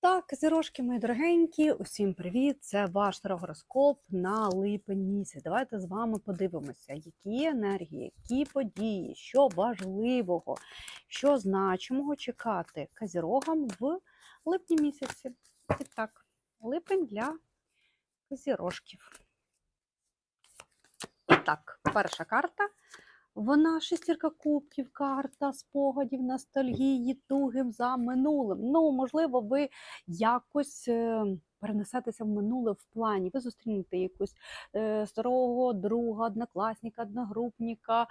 Так, зірошки, мої дорогенькі, усім привіт! Це ваш тарогороскоп на липень місяць. Давайте з вами подивимося, які енергії, які події, що важливого, що значимого чекати казірогам в липні місяці. І так, липень для казірожків. Так, перша карта. Вона шестірка кубків, карта спогадів, ностальгії, туги за минулим. Ну, можливо, ви якось е, перенесетеся в минуле в плані. Ви зустрінете якусь е, старого друга, однокласника, одногрупника, е,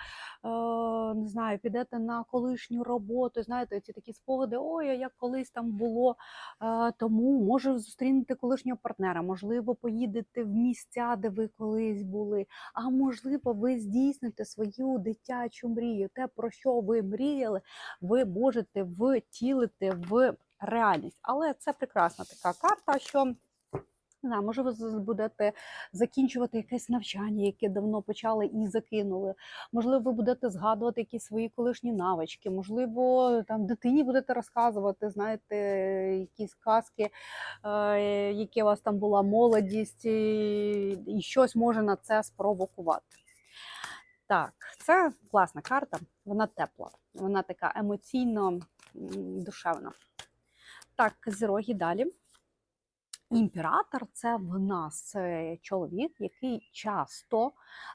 не знаю, підете на колишню роботу. Знаєте, ці такі спогади, ой, а як колись там було. Е, тому може зустрінете колишнього партнера, можливо, поїдете в місця, де ви колись були а можливо, ви здійсните свою дитячу мрію. Те, про що ви мріяли, ви можете втілити в реальність. Але це прекрасна така карта, що не може, ви будете закінчувати якесь навчання, яке давно почали і закинули. Можливо, ви будете згадувати якісь свої колишні навички. Можливо, там дитині будете розказувати, знаєте, якісь казки, е, які у вас там була молодість, і щось може на це спровокувати. Так, це класна карта, вона тепла, вона така емоційно душевна. Так, козероги далі. Імператор це в нас чоловік, який часто,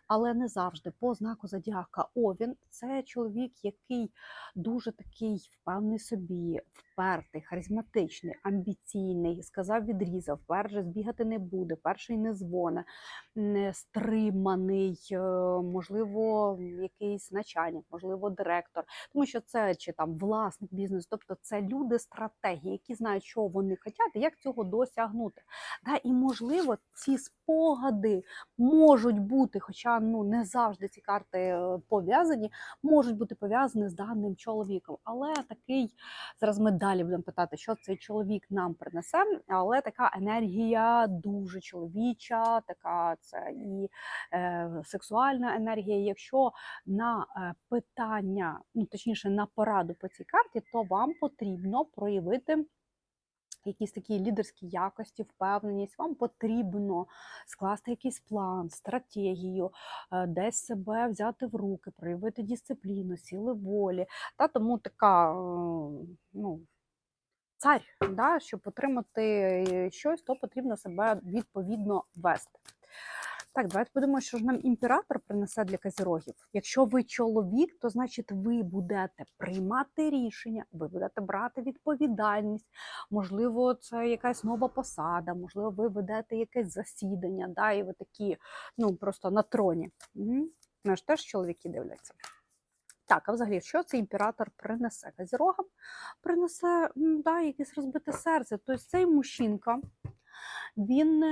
але не завжди, по знаку зодіака Овін. Це чоловік, який дуже такий впевнений собі, впертий, харизматичний, амбіційний, сказав, відрізав, перше збігати не буде, перший не дзвоне, не стриманий, е, можливо, якийсь начальник, можливо, директор, тому що це чи там власник бізнесу, тобто це люди стратегії, які знають, що вони хочуть і як цього досягнути. Да, і можливо, ці спогади можуть бути, хоча ну не завжди ці карти е, пов'язані, можуть бути пов'язані з даним чоловіком. Але такий зараз ми далі будемо питати, що цей чоловік нам принесе. Але така енергія дуже чоловіча, така це і е, сексуальна енергія. Якщо на е, питання, ну точніше на пораду по цій карті, то вам потрібно проявити якісь такі лідерські якості, впевненість, вам потрібно скласти якийсь план, стратегію, е, десь себе взяти в руки, проявити дисципліну, сили волі. Та тому така е, ну, цар, да, щоб отримати щось, то потрібно себе відповідно вести. Так, давайте подумаємо, що ж нам імператор принесе для казірогів. Якщо ви чоловік, то значить ви будете приймати рішення, ви будете брати відповідальність. Можливо, це якась нова посада, можливо, ви ведете якесь засідання, да, і ви такі, ну просто на троні. Угу. Ж теж чоловіки дивляться. Так, а взагалі, що цей імператор принесе? Казірогам принесе да, якесь розбите серце. Тобто цей мужчинка, він,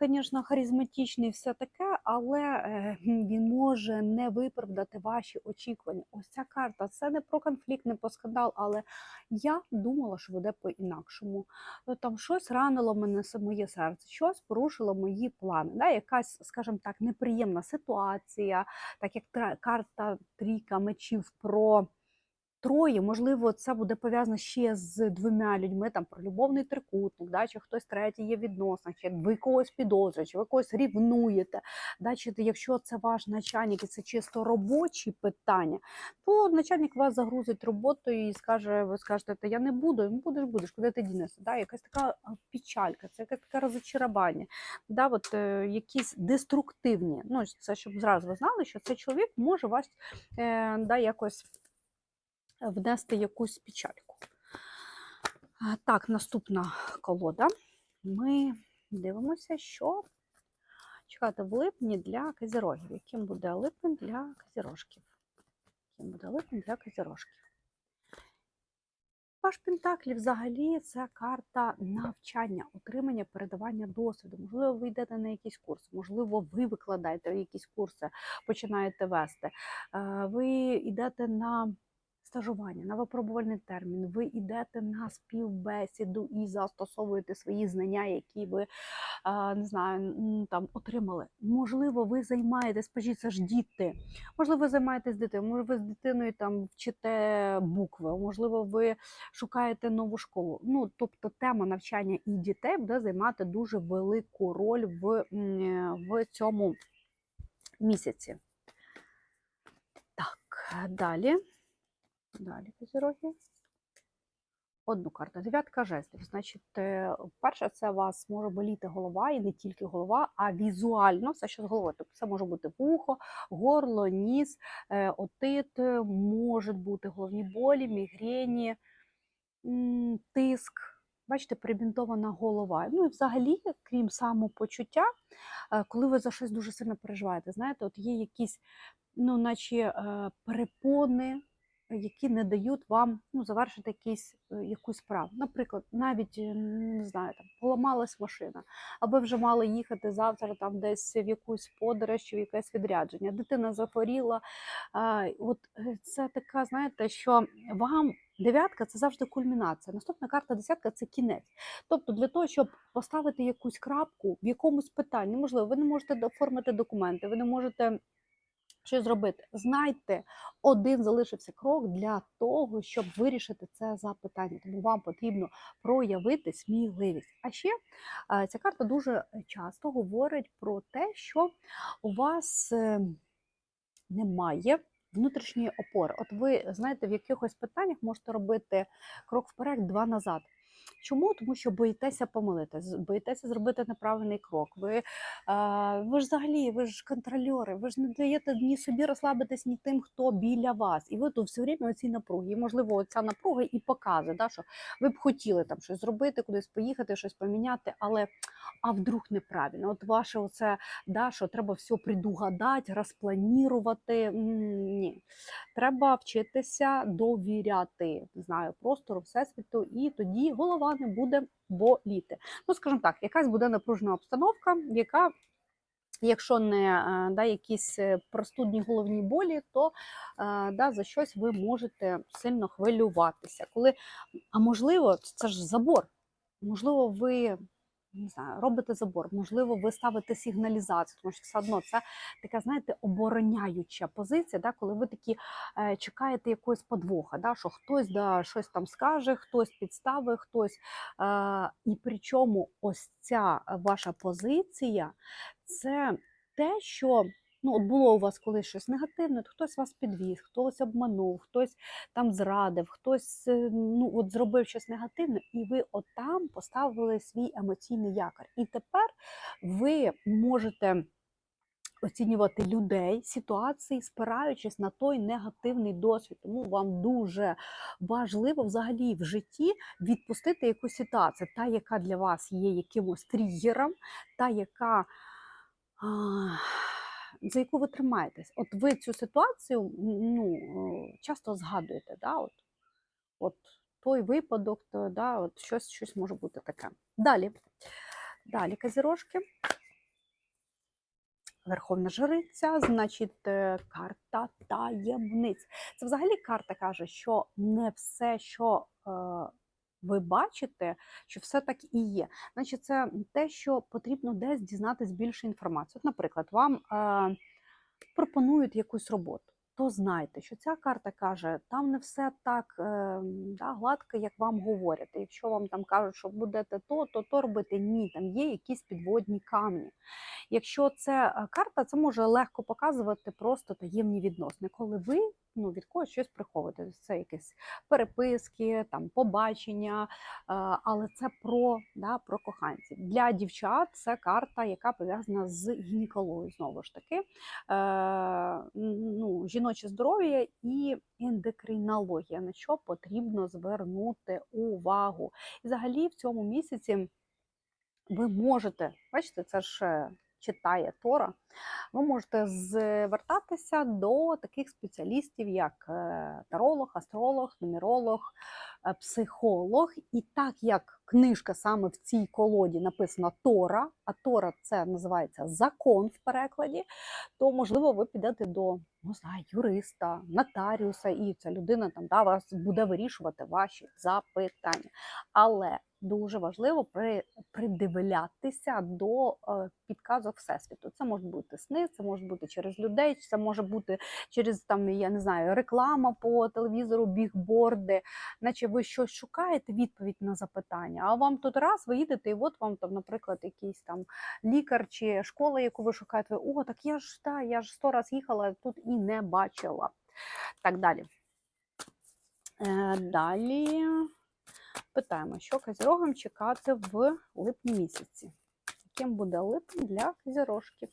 звісно, харизматичний, все таке, але е, він може не виправдати ваші очікування. Ось ця карта це не про конфлікт, не про скандал, але я думала, що буде по-інакшому. Ну, Там щось ранило мене моє серце, щось порушило мої плани. Да? Якась, скажімо так, неприємна ситуація, так як карта трійка мечів про. Троє, можливо, це буде пов'язано ще з двома людьми, там про любовний трикутник, да, чи хтось третій є в чи ви когось підозрюєте, чи ви когось рівнуєте. Да, чи якщо це ваш начальник і це чисто робочі питання, то начальник вас загрузить роботою і скаже, ви скажете, та я не буду, ну будеш, будеш, куди ти дінешся? Да, якась така печалька, це якесь таке розочарування, да, от, е, якісь деструктивні. Ну, це щоб зразу ви знали, що цей чоловік може вас е, да, якось внести якусь печальку. Так, наступна колода. Ми дивимося, що чекати в липні для казірогів. Яким буде липень для казірожків? Яким буде липень для казірожків? Ваш Пентаклі взагалі це карта навчання, отримання, передавання досвіду. Можливо, ви йдете на якісь курси, можливо, ви викладаєте якісь курси, починаєте вести. Ви йдете на стажування, на випробувальний термін, ви йдете на співбесіду і застосовуєте свої знання, які ви не знаю, там отримали. Можливо, ви займаєтесь, скажіть, це ж діти. Можливо, ви займаєтесь дитиною, може, ви з дитиною там вчите букви, можливо, ви шукаєте нову школу. Ну, тобто, тема навчання і дітей буде займати дуже велику роль в, в цьому місяці. Так, далі. Далі козіроги. Одну карту. Дев'ятка жезлів. Значить, е, перше, це у вас може боліти голова, і не тільки голова, а візуально все, що з головою. Тобто це може бути вухо, горло, ніс, е, отит, е, можуть бути головні болі, мігрені, тиск. Бачите, перебінтована голова. Ну і взагалі, крім самопочуття, коли ви за щось дуже сильно переживаєте, знаєте, от є якісь, ну, наче перепони, які не дають вам ну, завершити якийсь, е, якусь справу. Наприклад, навіть е, не знаю, там поламалась машина, або вже мали їхати завтра там десь в якусь подорож чи в якесь відрядження. Дитина захворіла. От е, це така, знаєте, що вам. Дев'ятка це завжди кульмінація. Наступна карта десятка це кінець. Тобто, для того, щоб поставити якусь крапку в якомусь питанні, можливо, ви не можете оформити документи, ви не можете щось зробити. Знайте, один залишився крок для того, щоб вирішити це запитання. Тому вам потрібно проявити сміливість. А ще е, ця карта дуже часто говорить про те, що у вас е, немає внутрішньої опори. От ви знаєте, в якихось питаннях можете робити крок вперед, два назад. Чому? Тому що боїтеся помилитись, боїтеся зробити неправильний крок. Ви, ви ж взагалі, ви ж контрольори, ви ж не даєте ні собі розслабитись, ні тим, хто біля вас. І ви тут все время оці напруги. І, можливо, ця напруга і показує, да, що ви б хотіли там щось зробити, кудись поїхати, щось поміняти, але а вдруг неправильно. От ваше оце, да, що треба все предугадати, розпланірувати. Ні. Треба вчитися довіряти, не знаю, простору, всесвіту, і тоді голова не буде боліти. Ну, скажімо так, якась буде напружена обстановка, яка. Якщо не е, да, якісь е, простудні головні болі, то е, да, за щось ви можете сильно хвилюватися. Коли, а можливо, це ж забор. Можливо, ви не знаю, робите забор, можливо, ви ставите сигналізацію, тому що все одно це така, знаєте, обороняюча позиція, да, коли ви такі е, чекаєте якогось подвоха, да, що хтось да, щось там скаже, хтось підстави, хтось. Е, і причому ось ця ваша позиція це те, що. Ну, от було у вас колись щось негативне, от хтось вас підвіз, хтось обманув, хтось там зрадив, хтось е, ну, от зробив щось негативне, і ви отам поставили свій емоційний якор. І тепер ви можете оцінювати людей, ситуації, спираючись на той негативний досвід. Тому вам дуже важливо взагалі в житті відпустити якусь ситуацію, та, яка для вас є якимось тригером, та, яка. а, За яку ви тримаєтесь? От ви цю ситуацію ну, е, часто згадуєте, да? от, от той випадок, то, да, от щось, щось може бути таке. Далі. Далі казірожки. Верховна жриця, значить, е, карта таємниць. Це взагалі карта каже, що не все, що е, ви бачите, що все так і є. Значить, це те, що потрібно десь дізнатись більше інформації. От, наприклад, вам е, пропонують якусь роботу. То знайте, що ця карта каже, там не все так е, да, гладко, як вам говорять. Якщо вам там кажуть, що будете то, то то робити, ні, там є якісь підводні камні. Якщо це е, карта, це може легко показувати просто таємні відносини, коли ви ну, від когось щось приховуєте. Це якісь переписки, там побачення, е, але це про, да, про коханців. Для дівчат це карта, яка пов'язана з гінекологією, знову ж таки. Е, ну, жіноче здоров'я і ендокринологія, на що потрібно звернути увагу. І взагалі в цьому місяці ви можете, бачите, це ж е, читає Тора, ви можете звертатися до таких спеціалістів, як е, таролог, астролог, нумеролог, е, психолог. І так як книжка саме в цій колоді написана Тора, а Тора це називається закон в перекладі, то можливо ви підете до не знаю, юриста, нотаріуса, і ця людина там да, вас буде вирішувати ваші запитання. Але дуже важливо при, придивлятися до е, підказок всесвіту. Це можуть бути сни, це може бути через людей, це може бути через там, я не знаю, реклама по телевізору, бігборди, наче ви щось шукаєте відповідь на запитання. А вам тут раз ви їдете, і от вам там, наприклад, якийсь там лікар чи школа, яку ви шукаєте, ви о, так я ж та я ж сто раз їхала тут і не бачила. Так далі. Е, Далі питаємо, що козірогам чекати в липні місяці. Яким буде липень для козірожків?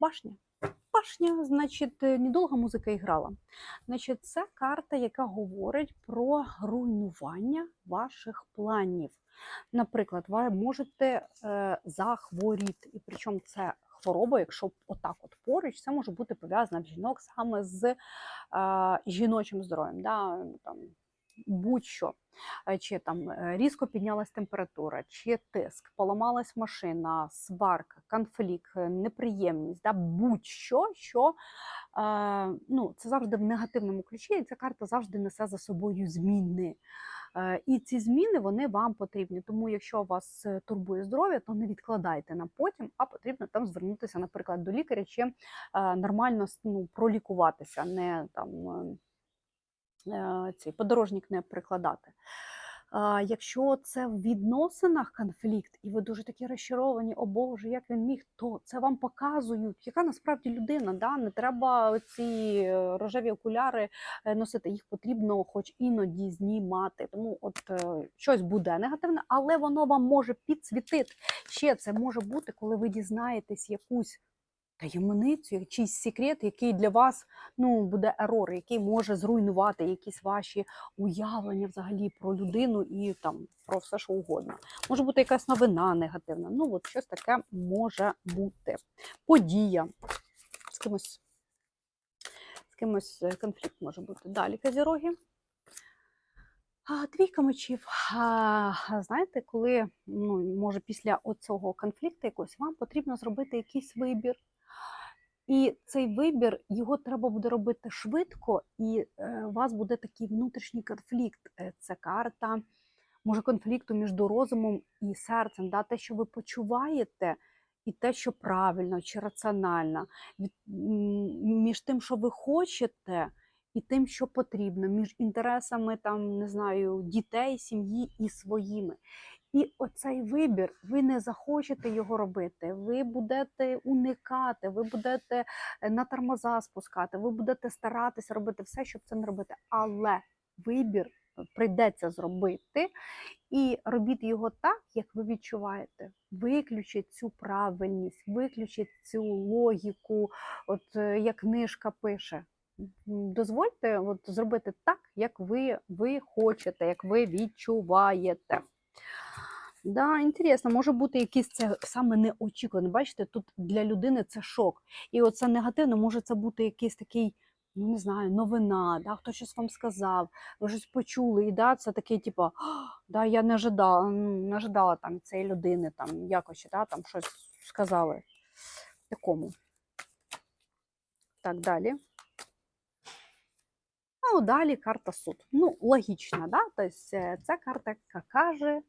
Башня. Башня, значить, недовго музика іграла. Значить, це карта, яка говорить про руйнування ваших планів. Наприклад, ви можете е, захворіти, і причому це хвороба, якщо отак от поруч, це може бути пов'язано в жінок саме з е, жіночим здоров'ям. Да? Там, будь-що, Е, чи там е, різко піднялась температура, чи тиск, поламалась машина, сварка, конфлікт, е, неприємність, да? будь-що, що е, ну, це завжди в негативному ключі, і ця карта завжди несе за собою зміни. Е, І ці зміни вони вам потрібні. Тому, якщо вас турбує здоров'я, то не відкладайте на потім, а потрібно там звернутися, наприклад, до лікаря чи е, нормально ну, пролікуватися, не там цей подорожник не прикладати. Якщо це в відносинах конфлікт, і ви дуже такі розчаровані, о Боже, як він міг, то це вам показують, яка насправді людина. Да? Не треба ці е, рожеві окуляри е, носити, їх потрібно хоч іноді знімати. Тому от е, щось буде негативне, але воно вам може підсвітити. Ще це може бути, коли ви дізнаєтесь якусь таємницю, якийсь секрет, який для вас ну, буде ерор, який може зруйнувати якісь ваші уявлення взагалі про людину і там про все, що угодно. Може бути якась новина негативна. Ну, от щось таке може бути. Подія з кимось, з кимось е, конфлікт може бути. Далі казіроги. Двійка мечів. Знаєте, коли ну, може після оцього конфлікту якогось вам потрібно зробити якийсь вибір. І цей вибір його треба буде робити швидко, і е, у вас буде такий внутрішній конфлікт. Е, Це карта, може, конфлікту між розумом і серцем. Да? Те, що ви почуваєте, і те, що правильно чи раціонально, між тим, що ви хочете, і тим, що потрібно, між інтересами там, не знаю, дітей, сім'ї і своїми. І оцей вибір, ви не захочете його робити, ви будете уникати, ви будете е, на тормоза спускати, ви будете старатися робити все, щоб це не робити. Але вибір е, прийдеться зробити, і робіть його так, як ви відчуваєте. Виключіть цю правильність, виключіть цю логіку, от е, як книжка пише. Дозвольте от, зробити так, як ви, ви хочете, як ви відчуваєте. Да, інтересно, може бути якийсь це саме неочікуване. Бачите, тут для людини це шок. І оце негативно, може це бути якийсь такий, ну не знаю, новина, да, хто щось вам сказав, ви щось почули, і да, це такий, типу, «А, да, я не ожидала, не ожидала там цієї людини, там якось, да, там щось сказали. Такому. Так, далі. Ну, далі карта суд. Ну, логічно, да? Тобто е, ця карта, каже,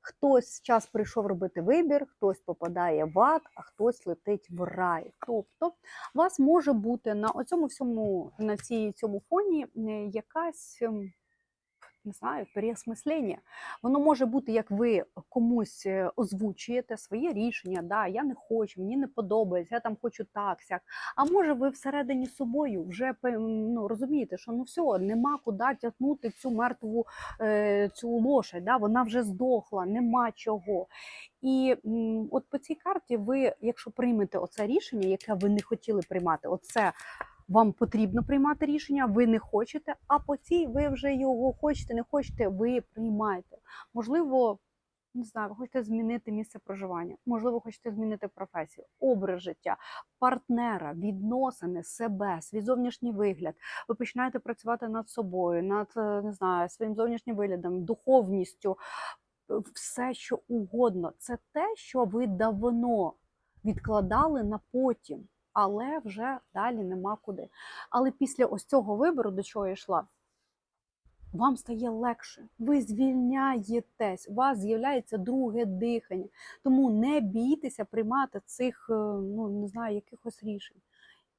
хтось час прийшов робити вибір, хтось попадає в ад, а хтось летить в рай. Тобто, у вас може бути на цьому всьому, на цій, цьому фоні якась. Не знаю, переосмислення. Воно може бути, як ви комусь е, озвучуєте своє рішення, да, я не хочу, мені не подобається, я там хочу так, сяк. А може, ви всередині собою вже ну, розумієте, що ну все, нема куди тягнути цю мертву е, цю лошадь, да, вона вже здохла, нема чого. І от по цій карті ви, якщо приймете оце рішення, яке ви не хотіли приймати, оце вам потрібно приймати рішення, ви не хочете, а по цій ви вже його хочете, не хочете, ви приймаєте. Можливо, не знаю, ви хочете змінити місце проживання, можливо, хочете змінити професію, образ життя, партнера, відносини, себе, свій зовнішній вигляд. Ви починаєте працювати над собою, над е, не знаю, своїм зовнішнім виглядом, духовністю, все, що угодно. Це те, що ви давно відкладали на потім, але вже далі нема куди. Але після ось цього вибору, до чого я йшла, вам стає легше, ви звільняєтесь, у вас з'являється друге дихання. Тому не бійтеся приймати цих, е, ну не знаю, якихось рішень.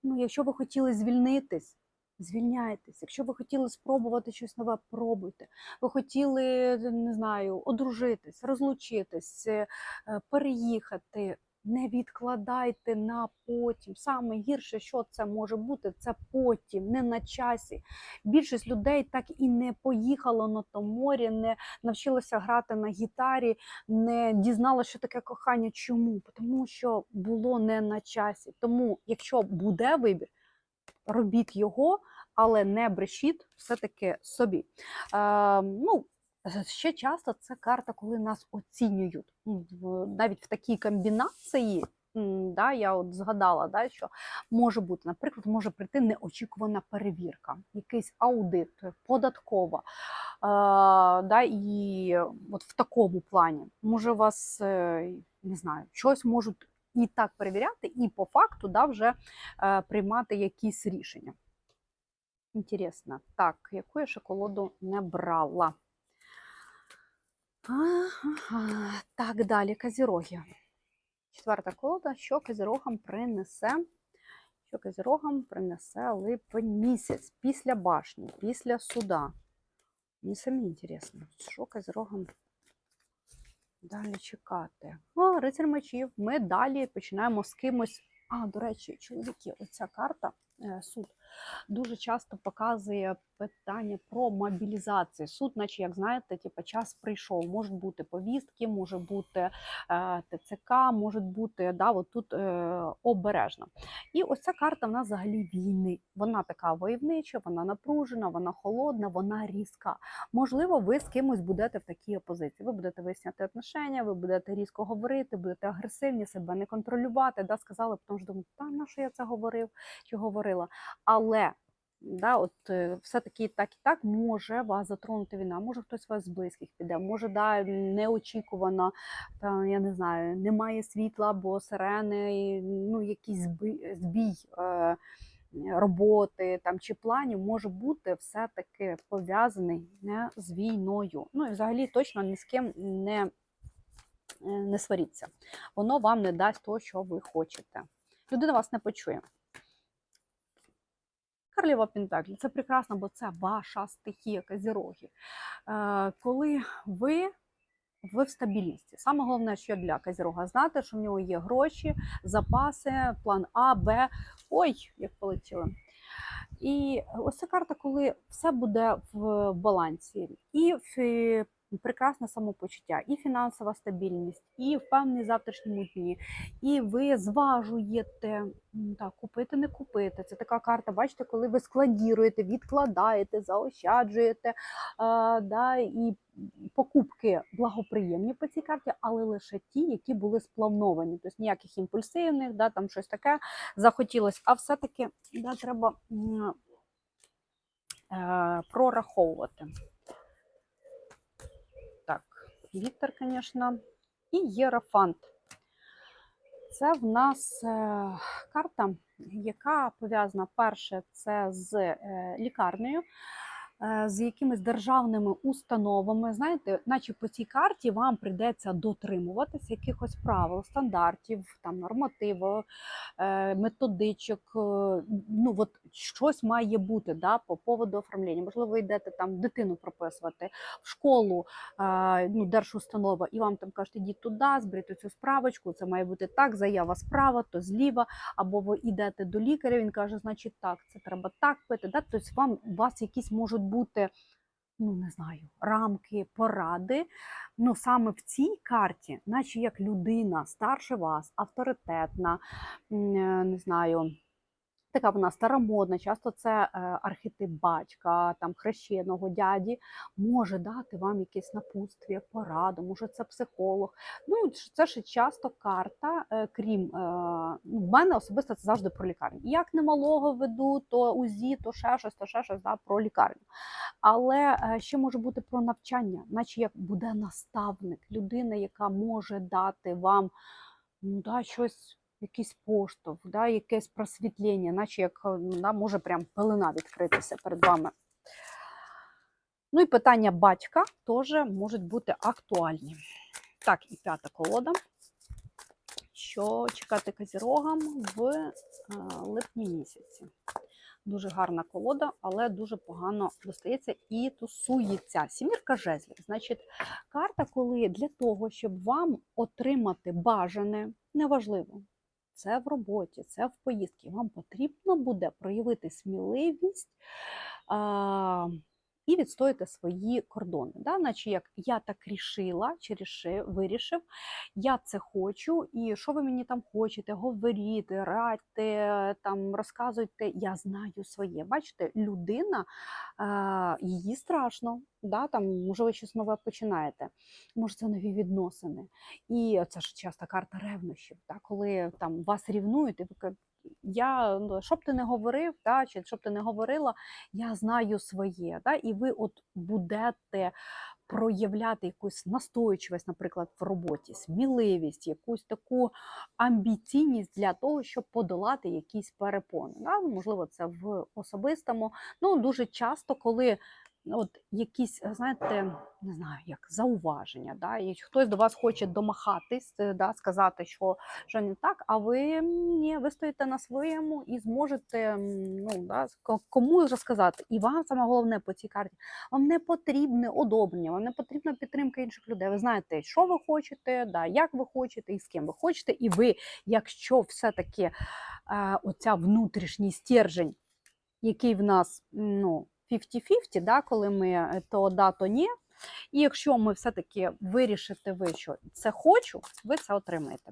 Ну, якщо ви хотіли звільнитись, звільняйтесь. Якщо ви хотіли спробувати щось нове, пробуйте. Ви хотіли, не знаю, одружитись, розлучитись, е, е, переїхати. Не відкладайте на потім. Саме гірше, що це може бути, це потім, не на часі. Більшість людей так і не поїхало на то морі, не навчилося грати на гітарі, не дізналося, що таке кохання. Чому? Тому що було не на часі. Тому, якщо буде вибір, робіть його, але не брешіть все-таки собі. Е, ну, Ще часто це карта, коли нас оцінюють. Ну, Навіть в такій комбінації, да, я от згадала, да, що може бути, наприклад, може прийти неочікувана перевірка, якийсь аудит, податкова. Е, да, і от в такому плані може вас е, не знаю, щось можуть і так перевіряти, і по факту да, вже е, приймати якісь рішення. Інтересно. Так, яку я ще колоду не брала? Так, далі Казіроги. Четверта колода, що Казірогам принесе? Що Казірогам принесе липень місяць після башні, після суда. Мені самі інтересно, що Казірогам далі чекати. О, рицар мечів. Ми далі починаємо з кимось. А, до речі, чоловіки, оця карта, е, суд, дуже часто показує питання про мобілізацію. Суд, наче, як знаєте, типу, час прийшов. Можуть бути повістки, може бути е, ТЦК, можуть бути да, от тут е, обережно. І ось ця карта в нас взагалі війни. Вона така войовнича, вона напружена, вона холодна, вона різка. Можливо, ви з кимось будете в такій опозиції. Ви будете виясняти отношення, ви будете різко говорити, будете агресивні, себе не контролювати. Да, сказали, потім ж думаєте, та на що я це говорив чи говорила. Але да, от е, все-таки так і так може вас затронути війна. Може хтось з вас з близьких піде, може да, неочікувано, та, я не знаю, немає світла або сирени, ну якийсь збій, збій е, роботи там чи планів може бути все-таки пов'язаний не з війною. Ну і взагалі точно ні з ким не, не сваріться. Воно вам не дасть того, що ви хочете. Людина вас не почує. Королева Пентаклі це прекрасно, бо це ваша стихія Козіроги. Е, коли ви, ви в стабільності. Саме головне, що для Козірога знати, що в нього є гроші, запаси, план А, Б. Ой, як полетіло. І ось ця карта, коли все буде в балансі, і прекрасне самопочуття, і фінансова стабільність, і впевненість в завтрашньому дні, і ви зважуєте так, купити, не купити. Це така карта, бачите, коли ви складіруєте, відкладаєте, заощаджуєте, а, да, і покупки благоприємні по цій карті, але лише ті, які були сплановані. Тобто ніяких імпульсивних, да, там щось таке захотілося, а все-таки да, треба е, прораховувати. Віктор, звісно, і Єрофант. Це в нас е, карта, яка пов'язана перше це з е, лікарнею, з якимись державними установами. Знаєте, наче по цій карті вам прийдеться дотримуватися якихось правил, стандартів, там нормативів, е, методичок. е, Ну, от щось має бути да, по поводу оформлення. Можливо, ви йдете там дитину прописувати в школу, е, ну, держустанова, і вам там кажуть, ідіть туди, зберіть цю справочку, це має бути так, заява справа, то зліва, або ви йдете до лікаря, він каже, значить так, це треба так пити. Да? Тобто вам, вас якісь можуть бути, ну не знаю, рамки, поради. Ну саме в цій карті, наче як людина старше вас, авторитетна, е, не знаю. Така вона старомодна, часто це е, архетип батька, там хрещеного дяді, може дати вам якесь напутствие, пораду, може це психолог. Ну, це ще часто карта, е, крім е, ну, в мене особисто це завжди про лікарню. Як немалого веду, то УЗІ, то ще щось, то ще щось да, про лікарню. Але ще може бути про навчання, наче як буде наставник, людина, яка може дати вам ну, да, щось якийсь поштовх, да, якесь просвітлення, наче як е, ну, да, може прям пелена відкритися перед вами. Ну і питання батька теж можуть бути актуальні. Так, і п'ята колода. Що чекати козірогам в е, липні місяці? Дуже гарна колода, але дуже погано достається і тусується. Сімірка жезлів. Значить, карта, коли для того, щоб вам отримати бажане, неважливо, це в роботі, це в поїздці, вам потрібно буде проявити сміливість і відстояти свої кордони. Да? Наче як я так рішила, чи рішив, вирішив, я це хочу, і що ви мені там хочете, говоріть, радьте, там, розказуйте, я знаю своє. Бачите, людина, а, її страшно, да? там, може, ви щось нове починаєте, може, це нові відносини. І це ж часто карта ревнощів, да? коли там вас рівнують, і ви я, ну, що ти не говорив, да, чи що ти не говорила, я знаю своє. Да, і ви от будете проявляти якусь настойчивість, наприклад, в роботі, сміливість, якусь таку амбіційність для того, щоб подолати якісь перепони. Да? Можливо, це в особистому. Ну, дуже часто, коли от якісь, знаєте, не знаю, як зауваження, да, і хтось до вас хоче домахатись, е, да, сказати, що, що не так, а ви ні, ви стоїте на своєму і зможете ну, да, ко- комусь розказати. І вам саме головне по цій карті, вам не потрібне одобрення, вам не потрібна підтримка інших людей. Ви знаєте, що ви хочете, да, як ви хочете і з ким ви хочете. І ви, якщо все-таки е, оця внутрішній стержень, який в нас ну, 50-50, да, коли ми е, то да, то ні. І якщо ми все-таки вирішите ви, що це хочу, ви це отримаєте.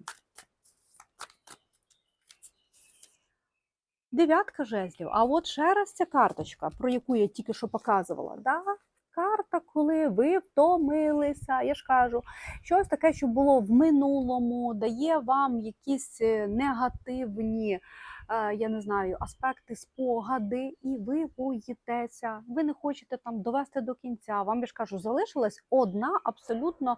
Дев'ятка жезлів. А от ще раз ця карточка, про яку я тільки що показувала. Да? Карта, коли ви втомилися, я ж кажу, щось таке, що було в минулому, дає вам якісь е, негативні, я не знаю, аспекти, спогади, і ви боїтеся. Ви не хочете там довести до кінця. Вам я ж кажу, залишилась одна абсолютно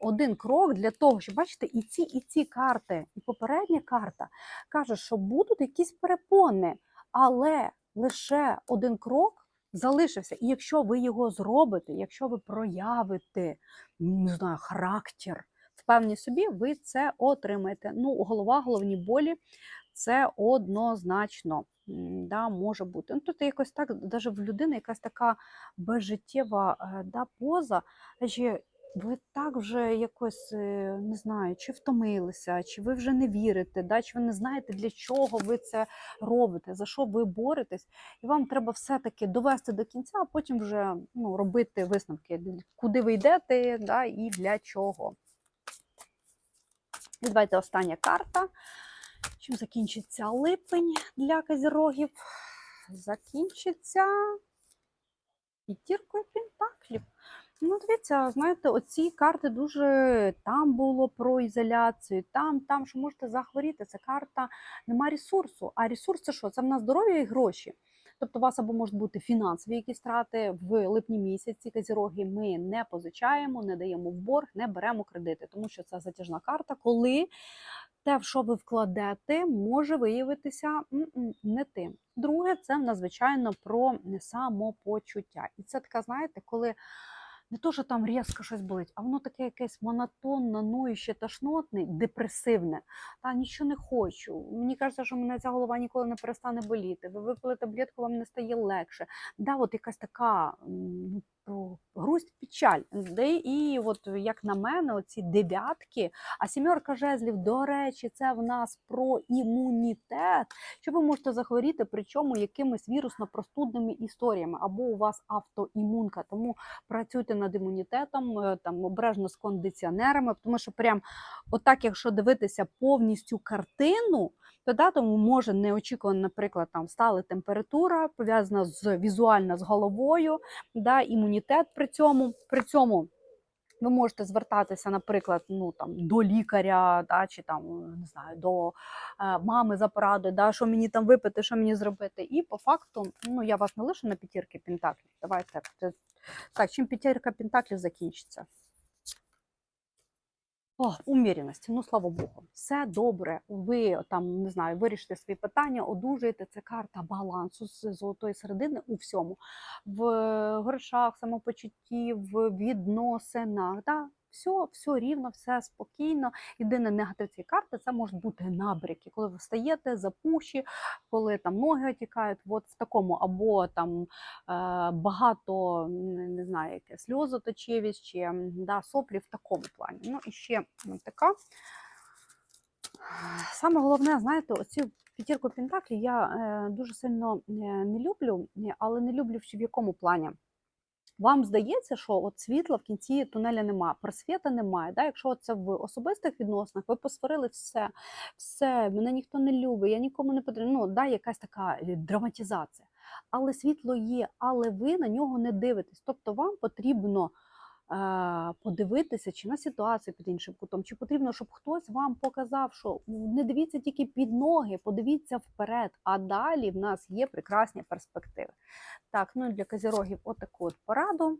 один крок для того, щоб бачите, і ці, і ці карти, і попередня карта каже, що будуть якісь перепони, але лише один крок залишився. І якщо ви його зробите, якщо ви проявите, не знаю, характер, впевнені собі, ви це отримаєте. Ну, голова, головні болі це однозначно да, може бути. Ну, тут якось так, навіть в людини якась така безжиттєва е, да, поза. Ви так вже якось е, не знаю, чи втомилися, чи ви вже не вірите, да, чи ви не знаєте, для чого ви це робите, за що ви боретесь, і вам треба все-таки довести до кінця, а потім вже ну, робити висновки, куди ви йдете да, і для чого. І давайте остання карта. Чим закінчиться липень для козірогів? Закінчиться п'ятіркою пентаклів. Ну, дивіться, знаєте, оці карти дуже там було про ізоляцію, там, там, що можете захворіти. Це карта нема ресурсу. А ресурс це що? Це в нас здоров'я і гроші. Тобто, у вас або можуть бути фінансові якісь втрати в липні місяці. Казіроги ми не позичаємо, не даємо в борг, не беремо кредити, тому що це затяжна карта, коли те, в що ви вкладете, може виявитися не тим. Друге, це надзвичайно про самопочуття. І це така, знаєте, коли не то, що там різко щось болить, а воно таке якесь монотонне, нующе, тошнотне, депресивне. Та нічого не хочу. Мені кажеться, що мене ця голова ніколи не перестане боліти. Ви випили таблетку, вам не стає легше. Да, от якась така ну, грусть, печаль. І от, як на мене, оці дев'ятки, а сімерка жезлів, до речі, це в нас про імунітет, що ви можете захворіти, причому якимись вірусно-простудними історіями, або у вас автоімунка. Тому працюйте над імунітетом, е, там обережно з кондиціонерами, тому що прям отак, якщо дивитися повністю картину, то тому може неочікувано, наприклад, там стала температура, пов'язана з візуально з головою, да, імунітет при цьому. При цьому ви можете звертатися, наприклад, ну там до лікаря, да, чи там не знаю, до е, мами за порадою, да, що мені там випити, що мені зробити. І по факту, ну я вас не лишу на п'ятірки пентаклів. Давайте так, чим п'ятірка пентаклів закінчиться. О, уміряність, ну слава Богу, все добре. Ви там не знаю, вирішите свої питання, одужуєте. Це карта балансу з золотої середини у всьому, в грошах, самопочутті, в відносинах. Да? Все, все рівно, все спокійно. Єдине негатив цієї карти це можуть бути набряки, коли ви встаєте, запуші, коли там ноги отікають. От в такому, або там е, багато не, знаю, яке сльозоточивість чи да, соплі в такому плані. Ну і ще така. Саме головне, знаєте, оцю п'ятірку Пентаклів я е, дуже сильно е, не люблю, але не люблю в якому плані. Вам здається, що от світла в кінці тунеля немає, просвіта немає. Да? Якщо це в особистих відносинах, ви посварили все, все, мене ніхто не любить, я нікому не потрібна. Ну, да, якась така е, драматизація. Але світло є, але ви на нього не дивитесь. Тобто вам потрібно подивитися чи на ситуацію під іншим кутом, чи потрібно, щоб хтось вам показав, що не дивіться тільки під ноги, подивіться вперед, а далі в нас є прекрасні перспективи. Так, ну для козірогів отаку от пораду.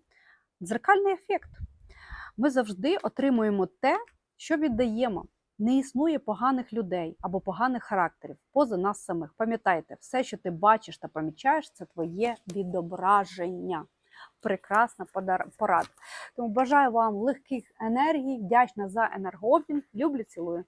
Дзеркальний ефект. Ми завжди отримуємо те, що віддаємо. Не існує поганих людей або поганих характерів поза нас самих. Пам'ятайте, все, що ти бачиш та помічаєш, це твоє відображення. Прекрасна порада. Тому бажаю вам легких енергій, вдячна за енергообмін. Люблю, цілую.